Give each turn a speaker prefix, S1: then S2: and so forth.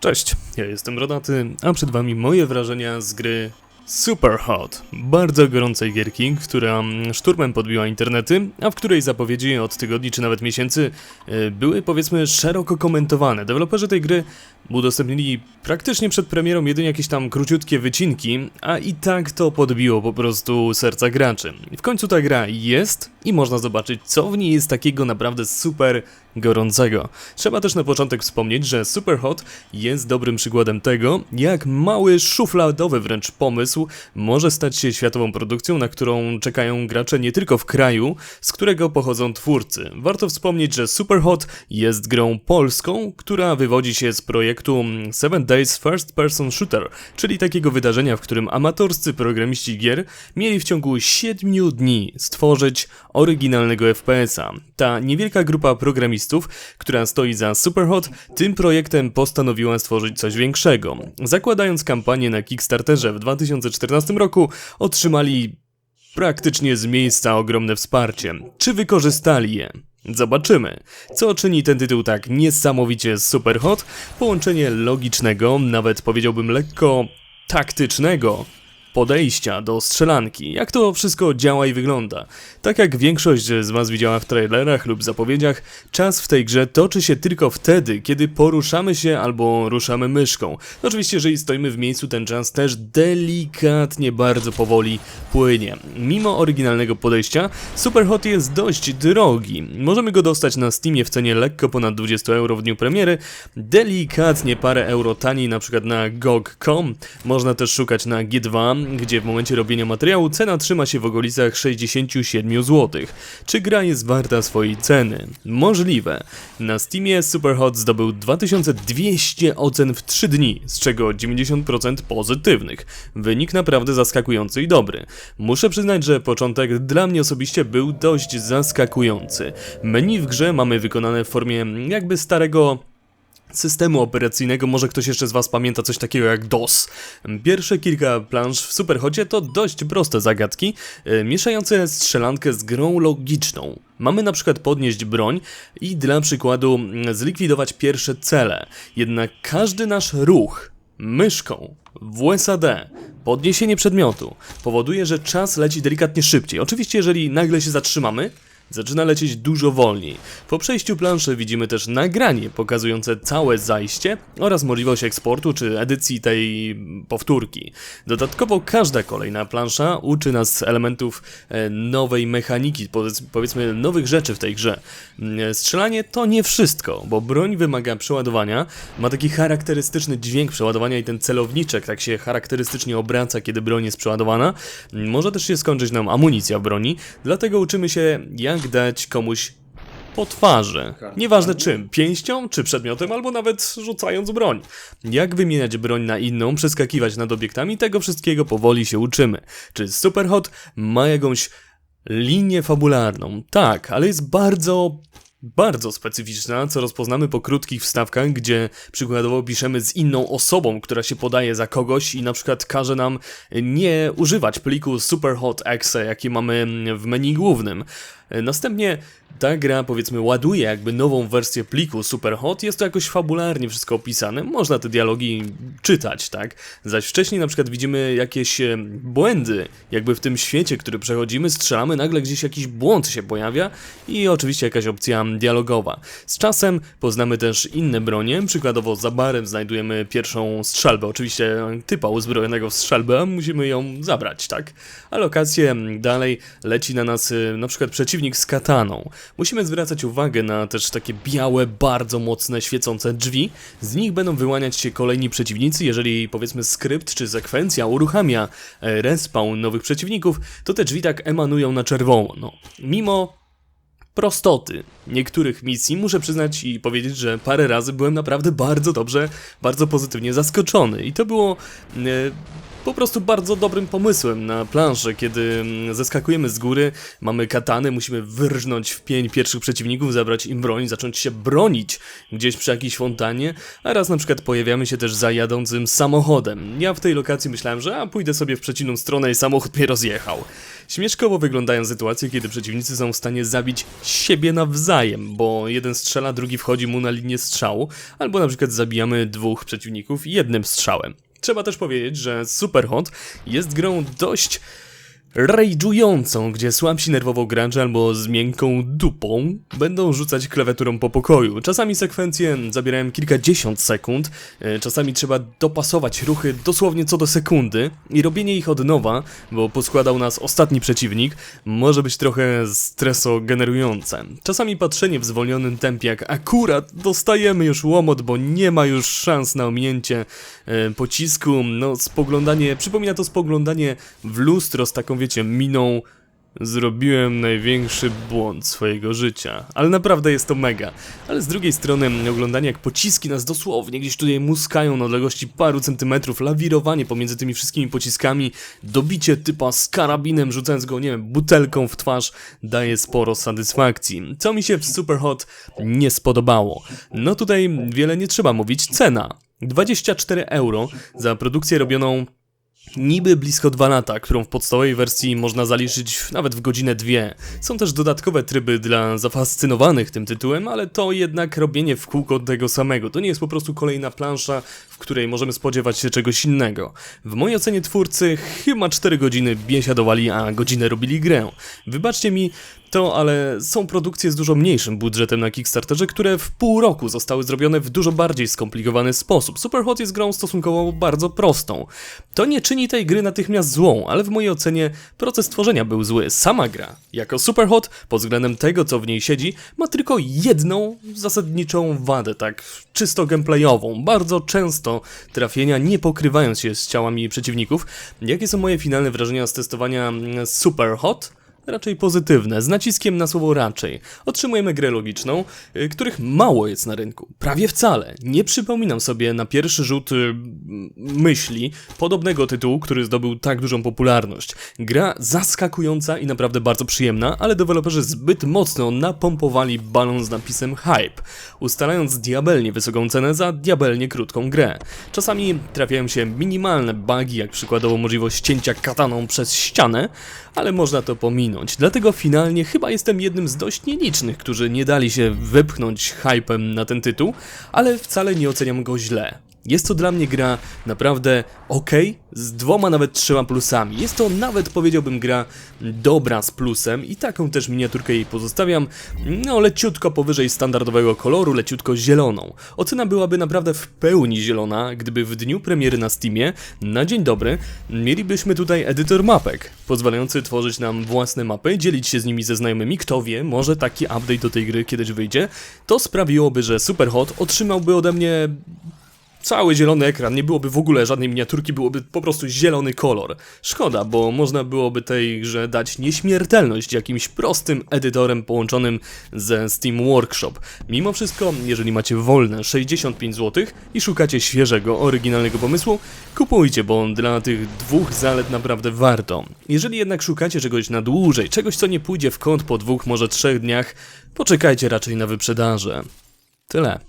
S1: Cześć, ja jestem Rodaty, a przed wami moje wrażenia z gry Super Hot, bardzo gorącej gierki, która mm, szturmem podbiła internety, a w której zapowiedzi od tygodni czy nawet miesięcy e, były powiedzmy szeroko komentowane. Deweloperzy tej gry udostępnili praktycznie przed premierą jedynie jakieś tam króciutkie wycinki, a i tak to podbiło po prostu serca graczy. W końcu ta gra jest i można zobaczyć co w niej jest takiego naprawdę super gorącego. Trzeba też na początek wspomnieć, że Superhot jest dobrym przykładem tego, jak mały, szufladowy wręcz pomysł może stać się światową produkcją, na którą czekają gracze nie tylko w kraju, z którego pochodzą twórcy. Warto wspomnieć, że Superhot jest grą polską, która wywodzi się z projektu 7 Days First Person Shooter, czyli takiego wydarzenia, w którym amatorscy programiści gier mieli w ciągu 7 dni stworzyć oryginalnego FPS-a. Ta niewielka grupa programistów, która stoi za Superhot, tym projektem postanowiła stworzyć coś większego. Zakładając kampanię na Kickstarterze w 2014 roku, otrzymali praktycznie z miejsca ogromne wsparcie. Czy wykorzystali je? Zobaczymy. Co czyni ten tytuł tak niesamowicie superhot? Połączenie logicznego, nawet powiedziałbym lekko taktycznego podejścia do strzelanki, jak to wszystko działa i wygląda. Tak jak większość z Was widziała w trailerach lub zapowiedziach, czas w tej grze toczy się tylko wtedy, kiedy poruszamy się albo ruszamy myszką. Oczywiście, jeżeli stoimy w miejscu, ten czas też delikatnie, bardzo powoli płynie. Mimo oryginalnego podejścia, Superhot jest dość drogi. Możemy go dostać na Steamie w cenie lekko ponad 20 euro w dniu premiery, delikatnie parę euro taniej na przykład na GOG.com. Można też szukać na G2, gdzie w momencie robienia materiału cena trzyma się w okolicach 67 zł. Czy gra jest warta swojej ceny? Możliwe. Na Steamie Superhot zdobył 2200 ocen w 3 dni, z czego 90% pozytywnych. Wynik naprawdę zaskakujący i dobry. Muszę przyznać, że początek dla mnie osobiście był dość zaskakujący. Menu w grze mamy wykonane w formie jakby starego systemu operacyjnego. Może ktoś jeszcze z Was pamięta coś takiego jak DOS. Pierwsze kilka plansz w Superchodzie to dość proste zagadki, e, mieszające strzelankę z grą logiczną. Mamy na przykład podnieść broń i dla przykładu mm, zlikwidować pierwsze cele. Jednak każdy nasz ruch myszką w USAD podniesienie przedmiotu powoduje, że czas leci delikatnie szybciej. Oczywiście, jeżeli nagle się zatrzymamy, zaczyna lecieć dużo wolniej. Po przejściu planszy widzimy też nagranie pokazujące całe zajście oraz możliwość eksportu czy edycji tej powtórki. Dodatkowo każda kolejna plansza uczy nas elementów e, nowej mechaniki, powiedzmy nowych rzeczy w tej grze. Mm, strzelanie to nie wszystko, bo broń wymaga przeładowania, ma taki charakterystyczny dźwięk przeładowania i ten celowniczek tak się charakterystycznie obraca, kiedy broń jest przeładowana. Może też się skończyć nam amunicja broni, dlatego uczymy się jak dać komuś po twarzy. Nieważne czym, pięścią czy przedmiotem, albo nawet rzucając broń. Jak wymieniać broń na inną, przeskakiwać nad obiektami, tego wszystkiego powoli się uczymy. Czy Superhot ma jakąś linię fabularną? Tak, ale jest bardzo bardzo specyficzna, co rozpoznamy po krótkich wstawkach, gdzie przykładowo piszemy z inną osobą, która się podaje za kogoś i na przykład każe nam nie używać pliku superhot.exe, jaki mamy w menu głównym. Następnie ta gra powiedzmy ładuje jakby nową wersję pliku Superhot, jest to jakoś fabularnie wszystko opisane, można te dialogi czytać, tak? Zaś wcześniej na przykład widzimy jakieś e, błędy, jakby w tym świecie, który przechodzimy, strzelamy, nagle gdzieś jakiś błąd się pojawia i oczywiście jakaś opcja dialogowa. Z czasem poznamy też inne bronie, przykładowo za barem znajdujemy pierwszą strzelbę, oczywiście typa uzbrojonego w strzelbę, musimy ją zabrać, tak? A lokację dalej leci na nas e, na przykład przeciwnik z kataną. Musimy zwracać uwagę na też takie białe, bardzo mocne, świecące drzwi. Z nich będą wyłaniać się kolejni przeciwnicy. Jeżeli powiedzmy skrypt czy sekwencja uruchamia e, respawn nowych przeciwników, to te drzwi tak emanują na czerwono. No, mimo prostoty niektórych misji, muszę przyznać i powiedzieć, że parę razy byłem naprawdę bardzo dobrze, bardzo pozytywnie zaskoczony. I to było e, po prostu bardzo dobrym pomysłem na planszę, kiedy mm, zeskakujemy z góry, mamy katany, musimy wyrżnąć w pień pierwszych przeciwników, zabrać im broń, zacząć się bronić gdzieś przy jakiejś fontanie, a raz na przykład pojawiamy się też za jadącym samochodem. Ja w tej lokacji myślałem, że a pójdę sobie w przeciwną stronę i samochód mnie rozjechał. Śmieszkowo wyglądają sytuacje, kiedy przeciwnicy są w stanie zabić siebie nawzajem, bo jeden strzela, drugi wchodzi mu na linię strzału, albo na przykład zabijamy dwóch przeciwników jednym strzałem. Trzeba też powiedzieć, że Superhot jest grą dość rage'ującą, gdzie słabsi nerwowo gracze albo z miękką dupą będą rzucać klawiaturą po pokoju. Czasami sekwencje zabierają kilkadziesiąt sekund, e, czasami trzeba dopasować ruchy dosłownie co do sekundy i robienie ich od nowa, bo poskładał nas ostatni przeciwnik, może być trochę stresogenerujące. Czasami patrzenie w zwolnionym tempie, jak akurat dostajemy już łomot, bo nie ma już szans na ominięcie e, pocisku, no spoglądanie, przypomina to spoglądanie w lustro z taką wiecie, miną zrobiłem największy błąd swojego życia. Ale naprawdę jest to mega. Ale z drugiej strony oglądanie jak pociski nas dosłownie gdzieś tutaj muskają na odległości paru centymetrów, lawirowanie pomiędzy tymi wszystkimi pociskami, dobicie typa z karabinem, rzucając go, nie wiem, butelką w twarz, daje sporo satysfakcji. Co mi się w Superhot nie spodobało? No tutaj wiele nie trzeba mówić, cena. 24 euro za produkcję robioną Niby blisko 2 lata, którą w podstawowej wersji można zaliczyć nawet w godzinę dwie. Są też dodatkowe tryby dla zafascynowanych tym tytułem, ale to jednak robienie w kółko tego samego. To nie jest po prostu kolejna plansza, której możemy spodziewać się czegoś innego. W mojej ocenie twórcy chyba 4 godziny biesiadowali, a godzinę robili grę. Wybaczcie mi to, ale są produkcje z dużo mniejszym budżetem na Kickstarterze, które w pół roku zostały zrobione w dużo bardziej skomplikowany sposób. Superhot jest grą stosunkowo bardzo prostą. To nie czyni tej gry natychmiast złą, ale w mojej ocenie proces tworzenia był zły. Sama gra, jako Superhot, pod względem tego, co w niej siedzi, ma tylko jedną zasadniczą wadę, tak czysto gameplayową. Bardzo często trafienia nie pokrywają się z ciałami przeciwników. Jakie są moje finalne wrażenia z testowania mm, Superhot? Raczej pozytywne, z naciskiem na słowo raczej. Otrzymujemy grę logiczną, y, których mało jest na rynku. Prawie wcale. Nie przypominam sobie na pierwszy rzut y, myśli podobnego tytułu, który zdobył tak dużą popularność. Gra zaskakująca i naprawdę bardzo przyjemna, ale deweloperzy zbyt mocno napompowali balon z napisem hype, ustalając diabelnie wysoką cenę za diabelnie krótką grę. Czasami trafiają się minimalne bugi, jak przykładowo możliwość cięcia kataną przez ścianę, ale można to pominąć. Dlatego finalnie chyba jestem jednym z dość nielicznych, którzy nie dali się wypchnąć hypem na ten tytuł, ale wcale nie oceniam go źle. Jest to dla mnie gra naprawdę ok, z dwoma nawet trzema plusami. Jest to nawet powiedziałbym gra dobra z plusem i taką też miniaturkę jej pozostawiam, no leciutko powyżej standardowego koloru, leciutko zieloną. Ocena byłaby naprawdę w pełni zielona, gdyby w dniu premiery na Steamie, na dzień dobry, mielibyśmy tutaj edytor mapek, pozwalający tworzyć nam własne mapy, dzielić się z nimi ze znajomymi, kto wie, może taki update do tej gry kiedyś wyjdzie. To sprawiłoby, że Superhot otrzymałby ode mnie Cały zielony ekran, nie byłoby w ogóle żadnej miniaturki, byłoby po prostu zielony kolor. Szkoda, bo można byłoby tej grze dać nieśmiertelność jakimś prostym edytorem połączonym ze Steam Workshop. Mimo wszystko, jeżeli macie wolne 65 zł i szukacie świeżego, oryginalnego pomysłu, kupujcie, bo dla tych dwóch zalet naprawdę warto. Jeżeli jednak szukacie czegoś na dłużej, czegoś co nie pójdzie w kąt po dwóch, może trzech dniach, poczekajcie raczej na wyprzedaże. Tyle.